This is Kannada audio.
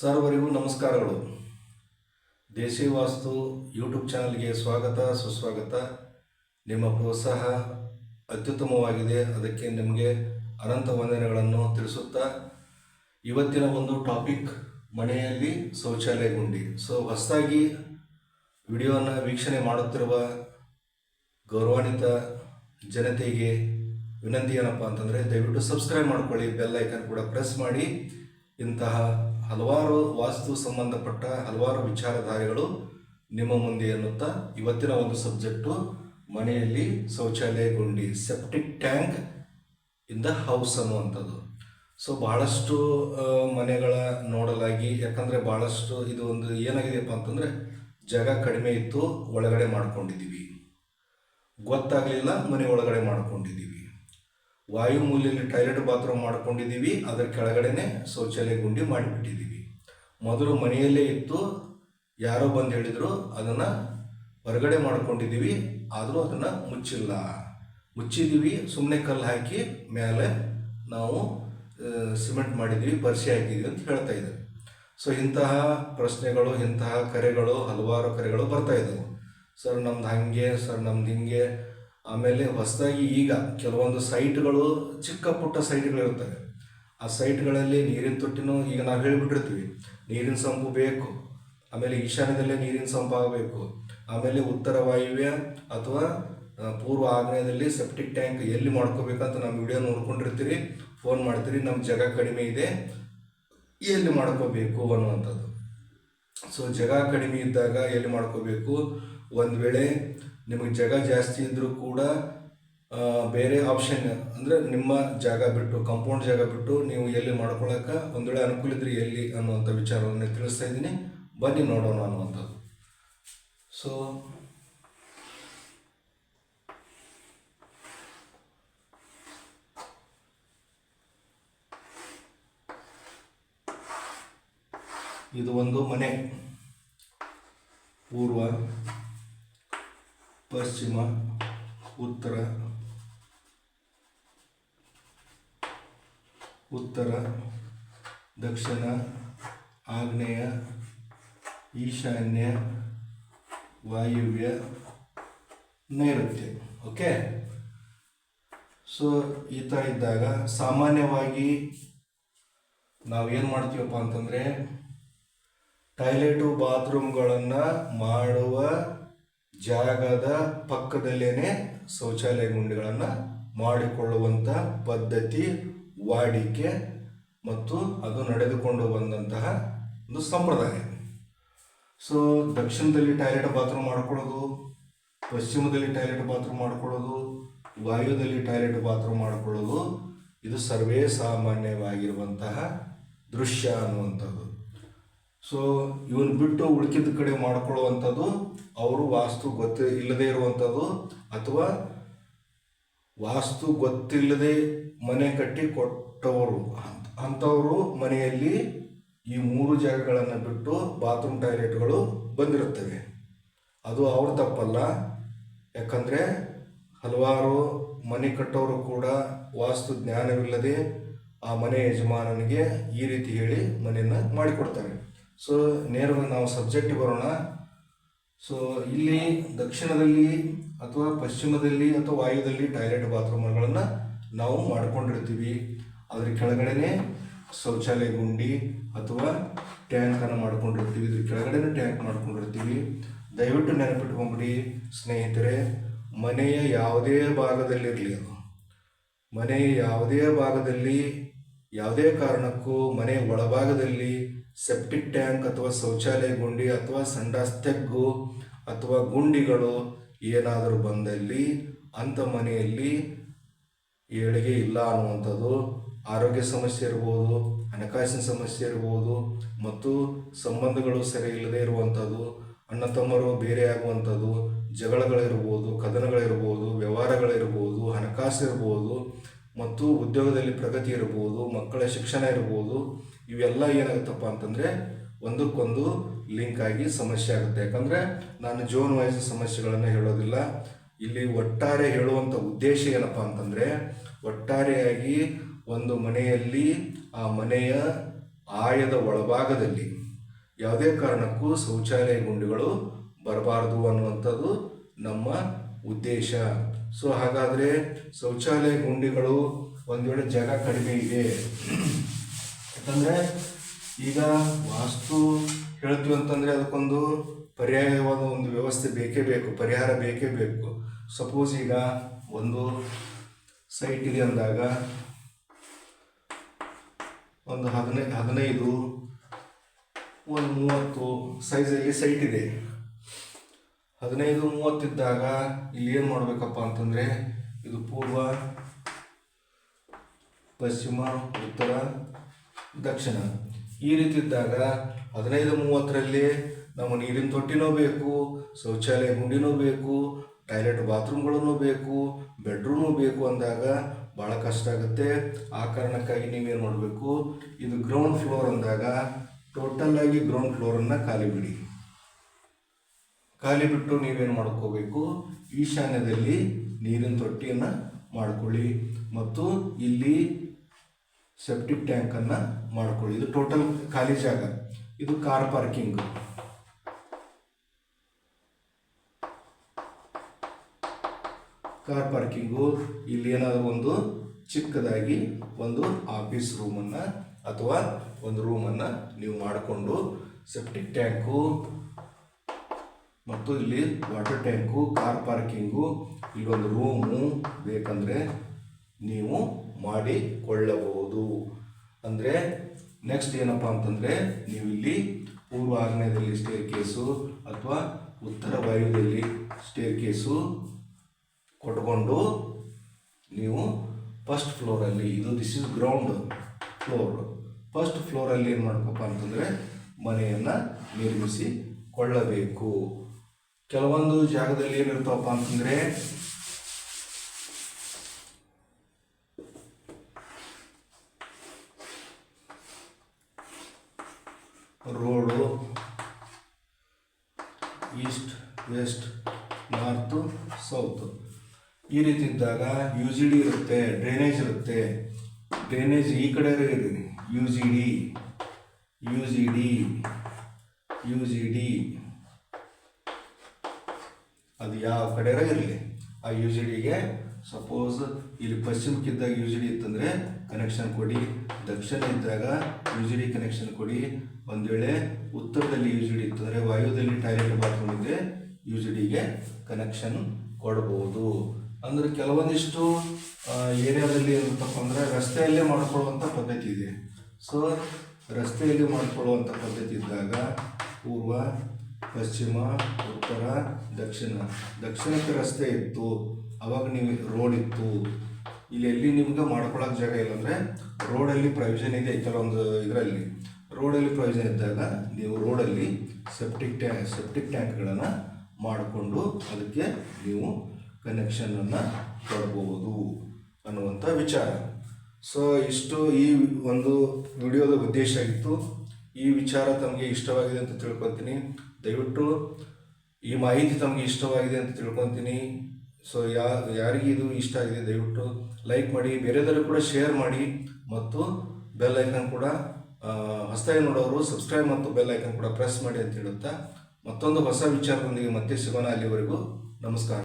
ಸರ್ವರಿಗೂ ನಮಸ್ಕಾರಗಳು. ದೇಸಿ ವಾಸ್ತು ಯೂಟ್ಯೂಬ್ ಚಾನಲ್ಗೆ ಸ್ವಾಗತ, ಸುಸ್ವಾಗತ. ನಿಮ್ಮ ಪ್ರೋತ್ಸಾಹ ಅತ್ಯುತ್ತಮವಾಗಿದೆ. ಅದಕ್ಕೆ ನಿಮಗೆ ಅನಂತ ವಂದನೆಗಳನ್ನು ತಿಳಿಸುತ್ತಾ ಇವತ್ತಿನ ಒಂದು ಟಾಪಿಕ್ ಮನೆಯಲ್ಲಿ ಶೌಚಾಲಯ ಗುಂಡಿ ಸೊ, ಹೊಸದಾಗಿ ವಿಡಿಯೋನ ವೀಕ್ಷಣೆ ಮಾಡುತ್ತಿರುವ ಗೌರವಾನ್ವಿತ ಜನತೆಗೆ ವಿನಂತಿ ಏನಪ್ಪ ಅಂತಂದರೆ ದಯವಿಟ್ಟು ಸಬ್ಸ್ಕ್ರೈಬ್ ಮಾಡ್ಕೊಳ್ಳಿ, ಬೆಲ್ ಐಕನ್ ಕೂಡ ಪ್ರೆಸ್ ಮಾಡಿ. ಇಂತಹ ಹಲವಾರು ವಾಸ್ತು ಸಂಬಂಧಪಟ್ಟ ಹಲವಾರು ವಿಚಾರಧಾರೆಗಳು ನಿಮ್ಮ ಮುಂದೆ ಎನ್ನುತ್ತಾ ಇವತ್ತಿನ ಒಂದು ಸಬ್ಜೆಕ್ಟು ಮನೆಯಲ್ಲಿ ಶೌಚಾಲಯ ಗುಂಡಿ septic tank in the house ಅನ್ನುವಂಥದ್ದು. ಸೊ ಬಹಳಷ್ಟು ಮನೆಗಳ ನೋಡಲಾಗಿ, ಯಾಕಂದರೆ ಭಾಳಷ್ಟು ಇದು ಒಂದು ಏನಾಗಿದೆಯಪ್ಪ ಅಂತಂದರೆ ಜಾಗ ಕಡಿಮೆ ಇತ್ತು, ಒಳಗಡೆ ಮಾಡ್ಕೊಂಡಿದ್ದೀವಿ. ಗೊತ್ತಾಗಲಿಲ್ಲ, ಮನೆ ಒಳಗಡೆ ಮಾಡ್ಕೊಂಡಿದ್ದೀವಿ. ವಾಯು ಮೂಲೆಯಲ್ಲಿ ಟಾಯ್ಲೆಟ್ ಬಾತ್ರೂಮ್ ಮಾಡ್ಕೊಂಡಿದ್ದೀವಿ, ಅದರ ಕೆಳಗಡೆನೆ ಶೌಚಾಲಯ ಗುಂಡಿ ಮಾಡಿಬಿಟ್ಟಿದ್ದೀವಿ. ಮೊದಲು ಮನೆಯಲ್ಲೇ ಇತ್ತು, ಯಾರೋ ಬಂದು ಹೇಳಿದರು, ಅದನ್ನು ಹೊರಗಡೆ ಮಾಡ್ಕೊಂಡಿದ್ದೀವಿ, ಆದರೂ ಅದನ್ನು ಮುಚ್ಚಿಲ್ಲ. ಮುಚ್ಚಿದ್ದೀವಿ ಸುಮ್ಮನೆ ಕಲ್ಲು ಹಾಕಿ ಮೇಲೆ ನಾವು ಸಿಮೆಂಟ್ ಮಾಡಿದ್ದೀವಿ, ಪರಿಚಯ ಹಾಕಿದ್ದೀವಿ ಅಂತ ಹೇಳ್ತಾ ಇದ್ದಾರೆ ಸೊ ಇಂತಹ ಪ್ರಶ್ನೆಗಳು, ಇಂತಹ ಕರೆಗಳು, ಹಲವಾರು ಕರೆಗಳು ಬರ್ತಾ ಇದ್ದವು. ಸರ್, ನಮ್ದು ಹಾಗೆ, ಸರ್, ನಮ್ದು ಹಿಂಗೆ ಆಮೇಲೆ ಹೊಸದಾಗಿ ಈಗ ಕೆಲವೊಂದು ಸೈಟ್ಗಳು, ಚಿಕ್ಕ ಪುಟ್ಟ ಸೈಟ್ಗಳಿರುತ್ತವೆ. ಆ ಸೈಟ್ಗಳಲ್ಲಿ ನೀರಿನ ತೊಟ್ಟಿನೂ ಈಗ ನಾವು ಹೇಳಿಬಿಟ್ಟಿರ್ತೀವಿ. ನೀರಿನ ಸಂಪು ಬೇಕು, ಆಮೇಲೆ ಈಶಾನ್ಯದಲ್ಲೇ ನೀರಿನ ಸಂಪು ಆಗಬೇಕು, ಆಮೇಲೆ ಉತ್ತರ ವಾಯುವ್ಯ ಅಥವಾ ಪೂರ್ವ ಆಗ್ನೇಯದಲ್ಲಿ ಸೆಪ್ಟಿಕ್ ಟ್ಯಾಂಕ್ ಎಲ್ಲಿ ಮಾಡ್ಕೋಬೇಕಂತ ನಮ್ಮ ವಿಡಿಯೋ ನೋಡ್ಕೊಂಡಿರ್ತೀರಿ, ಫೋನ್ ಮಾಡ್ತೀರಿ ನಮ್ಮ ಜಾಗ ಕಡಿಮೆ ಇದೆ, ಎಲ್ಲಿ ಮಾಡ್ಕೋಬೇಕು ಅನ್ನುವಂಥದ್ದು. ಸೊ ಜಾಗ ಕಡಿಮೆ ಇದ್ದಾಗ ಎಲ್ಲಿ ಮಾಡ್ಕೋಬೇಕು? ಒಂದು ವೇಳೆ ನಿಮಗೆ ಜಾಗ ಜಾಸ್ತಿ ಇದ್ದರೂ ಕೂಡ ಬೇರೆ ಆಪ್ಷನ್ ಅಂದರೆ ನಿಮ್ಮ ಜಾಗ ಬಿಟ್ಟು ಕಾಂಪೌಂಡ್ ಜಾಗ ಬಿಟ್ಟು ನೀವು ಎಲ್ಲಿ ಮಾಡ್ಕೊಳ್ಳೋಕೆ ಒಂದು ವೇಳೆ ಅನುಕೂಲ ಇದ್ರೆ ಎಲ್ಲಿ ಅನ್ನುವಂಥ ವಿಚಾರವನ್ನು ತಿಳಿಸ್ತಾ ಇದ್ದೀನಿ. ಬನ್ನಿ ನೋಡೋಣ ಅನ್ನುವಂಥದ್ದು. ಸೊ ಇದು ಒಂದು ಮನೆ. ಪೂರ್ವ. ಪಶ್ಚಿಮ, ಉತ್ತರ ಉತ್ತರ, ದಕ್ಷಿಣ, ಆಗ್ನೇಯ, ಈಶಾನ್ಯ, ವಾಯುವ್ಯ, ನೈಋತ್ಯ. ಓಕೆ ಸೊ ಈ ಥರ ಇದ್ದಾಗ ಸಾಮಾನ್ಯವಾಗಿ ನಾವೇನು ಮಾಡ್ತೀವಪ್ಪ ಅಂತಂದರೆ ಟಾಯ್ಲೆಟು ಬಾತ್ರೂಮ್ಗಳನ್ನು ಮಾಡುವ ಜಾಗದ ಪಕ್ಕದಲ್ಲೇನೆ ಶೌಚಾಲಯ ಗುಂಡಿಗಳನ್ನು ಮಾಡಿಕೊಳ್ಳುವಂಥ ಪದ್ಧತಿ, ವಾಡಿಕೆ ಮತ್ತು ಅದು ನಡೆದುಕೊಂಡು ಬಂದಂತಹ ಒಂದು ಸಂಪ್ರದಾಯ. ಸೊ ದಕ್ಷಿಣದಲ್ಲಿ ಟಾಯ್ಲೆಟ್ ಬಾತ್ರೂಮ್ ಮಾಡ್ಕೊಳ್ಳೋದು, ಪಶ್ಚಿಮದಲ್ಲಿ ಟಾಯ್ಲೆಟ್ ಬಾತ್ರೂಮ್ ಮಾಡ್ಕೊಳ್ಳೋದು, ವಾಯುದಲ್ಲಿ ಟಾಯ್ಲೆಟ್ ಬಾತ್ರೂಮ್ ಮಾಡ್ಕೊಳ್ಳೋದು, ಇದು ಸರ್ವೇ ಸಾಮಾನ್ಯವಾಗಿರುವಂತಹ ದೃಶ್ಯ ಅನ್ನುವಂಥದ್ದು. ಸೊ ಇವನ್ ಬಿಟ್ಟು ಉಳ್ಕಿದ ಕಡೆ ಮಾಡ್ಕೊಳ್ಳುವಂಥದ್ದು ಅವರು ವಾಸ್ತು ಗೊತ್ತ ಇಲ್ಲದೆ ಇರುವಂಥದ್ದು ಅಥವಾ ವಾಸ್ತು ಗೊತ್ತಿಲ್ಲದೆ ಮನೆ ಕಟ್ಟಿ ಕೊಟ್ಟವರು ಅಂಥವರು ಮನೆಯಲ್ಲಿ ಈ ಮೂರು ಜಾಗಗಳನ್ನು ಬಿಟ್ಟು ಬಾತ್ರೂಮ್ ಟಾಯ್ಲೆಟ್ಗಳು ಬಂದಿರುತ್ತವೆ. ಅದು ಅವ್ರ ತಪ್ಪಲ್ಲ. ಯಾಕಂದರೆ ಹಲವಾರು ಮನೆ ಕಟ್ಟೋರು ಕೂಡ ವಾಸ್ತು ಜ್ಞಾನವಿಲ್ಲದೆ ಆ ಮನೆ ಯಜಮಾನನಿಗೆ ಈ ರೀತಿ ಹೇಳಿ ಮನೆಯನ್ನು ಮಾಡಿಕೊಡ್ತಾರೆ. ಸೊ ನೇರವಾಗಿ ನಾವು ಸಬ್ಜೆಕ್ಟ್ ಬರೋಣ. ಸೊ ಇಲ್ಲಿ ದಕ್ಷಿಣದಲ್ಲಿ ಅಥವಾ ಪಶ್ಚಿಮದಲ್ಲಿ ಅಥವಾ ವಾಯುದಲ್ಲಿ ಟಾಯ್ಲೆಟ್ ಬಾತ್ರೂಮ್ಗಳನ್ನು ನಾವು ಮಾಡ್ಕೊಂಡಿರ್ತೀವಿ. ಅದ್ರ ಕೆಳಗಡೆನೆ ಶೌಚಾಲಯ ಗುಂಡಿ ಅಥವಾ ಟ್ಯಾಂಕನ್ನು ಮಾಡ್ಕೊಂಡಿರ್ತೀವಿ. ಇದ್ರ ಕೆಳಗಡೆನೆ ಟ್ಯಾಂಕ್ ಮಾಡ್ಕೊಂಡಿರ್ತೀವಿ. ದಯವಿಟ್ಟು ನೆನಪಿಟ್ಕೊಂಬಿಡಿ ಸ್ನೇಹಿತರೆ, ಮನೆಯ ಯಾವುದೇ ಭಾಗದಲ್ಲಿರಲಿ ಅದು. ಮನೆಯ ಯಾವುದೇ ಭಾಗದಲ್ಲಿ ಯಾವುದೇ ಕಾರಣಕ್ಕೂ ಮನೆಯ ಒಳಭಾಗದಲ್ಲಿ ಸೆಪ್ಟಿಕ್ ಟ್ಯಾಂಕ್ ಅಥವಾ ಶೌಚಾಲಯ ಗುಂಡಿ ಅಥವಾ ಸಂಡಾಸ್ ತೆಗ್ಗು ಅಥವಾ ಗುಂಡಿಗಳು ಏನಾದರೂ ಬಂದಲ್ಲಿ ಅಂಥ ಮನೆಯಲ್ಲಿ ಏಳಿಗೆ ಇಲ್ಲ ಅನ್ನುವಂಥದ್ದು, ಆರೋಗ್ಯ ಸಮಸ್ಯೆ ಇರ್ಬೋದು, ಹಣಕಾಸಿನ ಸಮಸ್ಯೆ ಇರ್ಬೋದು, ಮತ್ತು ಸಂಬಂಧಗಳು ಸರಿ ಇಲ್ಲದೆ ಇರುವಂಥದ್ದು, ಅಣ್ಣ ತಮ್ಮರು ಬೇರೆ ಆಗುವಂಥದ್ದು, ಜಗಳಗಳಿರ್ಬೋದು, ಕದನಗಳಿರ್ಬೋದು, ವ್ಯವಹಾರಗಳಿರ್ಬೋದು ಹಣಕಾಸು ಇರ್ಬೋದು ಮತ್ತು ಉದ್ಯೋಗದಲ್ಲಿ ಪ್ರಗತಿ ಇರ್ಬೋದು, ಮಕ್ಕಳ ಶಿಕ್ಷಣ ಇರ್ಬೋದು, ಇವೆಲ್ಲ ಏನಾಗುತ್ತಪ್ಪ ಅಂತಂದರೆ ಒಂದಕ್ಕೊಂದು ಲಿಂಕ್ ಆಗಿ ಸಮಸ್ಯೆ ಆಗುತ್ತೆ. ಯಾಕಂದರೆ ನಾನು ಜೋನ್ ವೈಸ್ ಸಮಸ್ಯೆಗಳನ್ನು ಹೇಳೋದಿಲ್ಲ. ಇಲ್ಲಿ ಒಟ್ಟಾರೆ ಹೇಳುವಂಥ ಉದ್ದೇಶ ಏನಪ್ಪ ಅಂತಂದರೆ ಒಟ್ಟಾರೆಯಾಗಿ ಒಂದು ಮನೆಯಲ್ಲಿ ಆ ಮನೆಯ ಆಯದ ಒಳಭಾಗದಲ್ಲಿ ಯಾವುದೇ ಕಾರಣಕ್ಕೂ ಶೌಚಾಲಯ ಗುಂಡಿಗಳು ಬರಬಾರ್ದು ಅನ್ನುವಂಥದ್ದು ನಮ್ಮ ಉದ್ದೇಶ. ಸೊ ಹಾಗಾದರೆ ಶೌಚಾಲಯ ಗುಂಡಿಗಳು ಒಂದು ವೇಳೆ ಜಾಗ ಕಡಿಮೆ ಇದೆ. ಯಾಕಂದರೆ ಈಗ ವಾಸ್ತು ಹೇಳ್ತೀವಿ ಅಂತಂದರೆ ಅದಕ್ಕೊಂದು ಪರ್ಯಾಯವಾದ ಒಂದು ವ್ಯವಸ್ಥೆ ಬೇಕೇ ಬೇಕು, ಪರಿಹಾರ ಬೇಕೇ ಬೇಕು. ಸಪೋಸ್ ಈಗ ಒಂದು ಸೈಟ್ ಇದೆ ಅಂದಾಗ ಒಂದು ಹದಿನೈದು ಹದಿನೈದು, ಒಂದು ಮೂವತ್ತು ಸೈಜಲ್ಲಿ ಸೈಟ್ ಇದೆ. ಹದಿನೈದು ಮೂವತ್ತಿದ್ದಾಗ ಇಲ್ಲಿ ಏನು ಮಾಡಬೇಕಪ್ಪ ಅಂತಂದರೆ ಇದು ಪೂರ್ವ, ಪಶ್ಚಿಮ, ಉತ್ತರ, ದಕ್ಷಿಣ. ಈ ರೀತಿ ಇದ್ದಾಗ ಹದಿನೈದು ಮೂವತ್ತರಲ್ಲಿ ನಮ್ಮ ನೀರಿನ ತೊಟ್ಟಿನೂ ಬೇಕು, ಶೌಚಾಲಯ ಗುಂಡಿನೂ ಬೇಕು, ಟಾಯ್ಲೆಟ್ ಬಾತ್ರೂಮ್ಗಳೂ ಬೇಕು, ಬೆಡ್ರೂಮು ಬೇಕು ಅಂದಾಗ ಭಾಳ ಕಷ್ಟ ಆಗುತ್ತೆ. ಆ ಕಾರಣಕ್ಕಾಗಿ ನೀವೇನು ಮಾಡಬೇಕು, ಇದು ಗ್ರೌಂಡ್ ಫ್ಲೋರ್ ಅಂದಾಗ ಟೋಟಲ್ ಆಗಿ ಗ್ರೌಂಡ್ ಫ್ಲೋರನ್ನು ಖಾಲಿ ಬಿಡಿ. ಖಾಲಿ ಬಿಟ್ಟು ನೀವೇನು ಮಾಡ್ಕೋಬೇಕು? ಈಶಾನ್ಯದಲ್ಲಿ ನೀರಿನ ತೊಟ್ಟಿಯನ್ನು ಮಾಡ್ಕೊಳ್ಳಿ. ಮತ್ತು ಇಲ್ಲಿ ಸೆಪ್ಟಿಕ್ ಟ್ಯಾಂಕನ್ನು ಮಾಡ್ಕೊಳ್ಳಿ. ಇದು ಟೋಟಲ್ ಖಾಲಿ ಜಾಗ. ಇದು ಕಾರ್ ಪಾರ್ಕಿಂಗ್ ಕಾರ್ ಪಾರ್ಕಿಂಗು ಇಲ್ಲಿ ಏನಾದರೂ ಒಂದು ಚಿಕ್ಕದಾಗಿ ಒಂದು ಆಫೀಸ್ ರೂಮನ್ನು ಅಥವಾ ಒಂದು ರೂಮನ್ನು ನೀವು ಮಾಡಿಕೊಂಡು ಸೆಪ್ಟಿಕ್ ಟ್ಯಾಂಕು ಮತ್ತು ಇಲ್ಲಿ ವಾಟರ್ ಟ್ಯಾಂಕು, ಕಾರ್ ಪಾರ್ಕಿಂಗು, ಇಲ್ಲೊಂದು ರೂಮು ಬೇಕಂದರೆ ನೀವು ಮಾಡಿಕೊಳ್ಳಬಹುದು. ಅಂದರೆ ನೆಕ್ಸ್ಟ್ ಏನಪ್ಪ ಅಂತಂದರೆ ನೀವು ಇಲ್ಲಿ ಪೂರ್ವ ಆಗ್ನೇಯದಲ್ಲಿ ಸ್ಟೇರ್ ಕೇಸು ಅಥವಾ ಉತ್ತರ ವಾಯುದಲ್ಲಿ ಸ್ಟೇರ್ ಕೇಸು ಕೊಟ್ಕೊಂಡು ನೀವು ಫಸ್ಟ್ ಫ್ಲೋರಲ್ಲಿ ಇದು this is ground floor first ಫ್ಲೋರಲ್ಲಿ ಏನು ಮಾಡ್ಬೇಕಪ್ಪ ಅಂತಂದರೆ ಮನೆಯನ್ನು ನಿರ್ಮಿಸಿ ಕೊಳ್ಳಬೇಕು ಕೆಲವೊಂದು ಜಾಗದಲ್ಲಿ ಏನಿರ್ತಾವಪ್ಪ ಅಂತಂದರೆ road east, west, north, south. ಈ ರೀತಿ ಇದ್ದಾಗ ಯು ಜಿ ಡಿ ಇರುತ್ತೆ, ಡ್ರೈನೇಜ್ ಇರುತ್ತೆ. ಡ್ರೈನೇಜ್ ಈ ಕಡೆ ಇದೆ. U G D U G D U G D ಅದು ಯಾವ ಕಡೆ ಇರಲಿ, ಆ ಯು ಜಿ ಡಿಗೆ ಸಪೋಸ್ ಇಲ್ಲಿ ಪಶ್ಚಿಮಕ್ಕಿದ್ದಾಗ ಯು ಜಿ ಡಿ ಇತ್ತಂದರೆ ಕನೆಕ್ಷನ್ ಕೊಡಿ, ದಕ್ಷಿಣ ಇದ್ದಾಗ ಯು ಜಿ ಡಿ ಕನೆಕ್ಷನ್ ಕೊಡಿ. ಒಂದು ವೇಳೆ ಉತ್ತರದಲ್ಲಿ ಯು ಜಿ ಡಿ ಇತ್ತಂದರೆ ವಾಯುದಲ್ಲಿ ಟಾಯ್ಲೆಟ್ ಬಾತ್ರೂಮ್ ಯು ಜಿ ಡಿಗೆ ಕನೆಕ್ಷನ್ ಕೊಡ್ಬೋದು. ಅಂದರೆ ಕೆಲವೊಂದಿಷ್ಟು ಏರಿಯಾದಲ್ಲಿ ಏನಂತಪ್ಪ ಅಂದರೆ ರಸ್ತೆಯಲ್ಲೇ ಮಾಡ್ಕೊಳ್ಳುವಂಥ ಪದ್ಧತಿ ಇದೆ. ಸೊ ರಸ್ತೆಯಲ್ಲಿ ಮಾಡಿಕೊಳ್ಳುವಂಥ ಪದ್ಧತಿ ಇದ್ದಾಗ ಪೂರ್ವ ಪಶ್ಚಿಮ, ಉತ್ತರ, ದಕ್ಷಿಣ. ದಕ್ಷಿಣಕ್ಕೆ ರಸ್ತೆ ಇತ್ತು. ಅವಾಗ ನೀವು ರೋಡ್ ಇತ್ತು. ಇಲ್ಲಿ ಎಲ್ಲಿ ನಿಮ್ಗೆ ಮಾಡ್ಕೊಳಕ್ಕೆ ಜಾಗ ಇಲ್ಲ ಅಂದರೆ ರೋಡಲ್ಲಿ ಪ್ರೊವಿಷನ್ ಇದೆ ಕೆಲವೊಂದು ಇದರಲ್ಲಿ. ರೋಡಲ್ಲಿ ಪ್ರೊವಿಷನ್ ಇದ್ದಾಗ ನೀವು ರೋಡಲ್ಲಿ ಸೆಪ್ಟಿಕ್ ಟ್ಯಾಂಕ್ ಸೆಪ್ಟಿಕ್ ಟ್ಯಾಂಕ್ಗಳನ್ನು ಮಾಡಿಕೊಂಡು ಅದಕ್ಕೆ ನೀವು ಕನೆಕ್ಷನನ್ನು ಕೊಡ್ಬೋದು ಅನ್ನುವಂಥ ವಿಚಾರ. ಸೊ ಇಷ್ಟು ಈ ಒಂದು ವಿಡಿಯೋದ ಉದ್ದೇಶ ಆಗಿತ್ತು ಈ ವಿಚಾರ ತಮಗೆ ಇಷ್ಟವಾಗಿದೆ ಅಂತ ತಿಳ್ಕೊತೀನಿ ದಯವಿಟ್ಟು ಈ ಮಾಹಿತಿ ತಮಗೆ ಇಷ್ಟವಾಗಿದೆ ಅಂತ ತಿಳ್ಕೊತೀನಿ. ಸೊ ಯಾ, ಯಾರಿಗೆ ಇದು ಇಷ್ಟ ಆಗಿದೆ ದಯವಿಟ್ಟು ಲೈಕ್ ಮಾಡಿ ಬೇರೆದವರು ಕೂಡ ಶೇರ್ ಮಾಡಿ ಮತ್ತು ಬೆಲ್ ಐಕನ್ ಕೂಡ ಹೊಸದಾಗಿ ನೋಡೋರು ಸಬ್ಸ್ಕ್ರೈಬ್ ಮತ್ತು ಬೆಲ್ ಐಕನ್ ಕೂಡ ಪ್ರೆಸ್ ಮಾಡಿ ಅಂತ ಹೇಳುತ್ತಾ ಮತ್ತೊಂದು ಹೊಸ ವಿಚಾರದೊಂದಿಗೆ ಮತ್ತೆ ಸಿಗೋಣ ಅಲ್ಲಿವರೆಗೂ. ನಮಸ್ಕಾರ.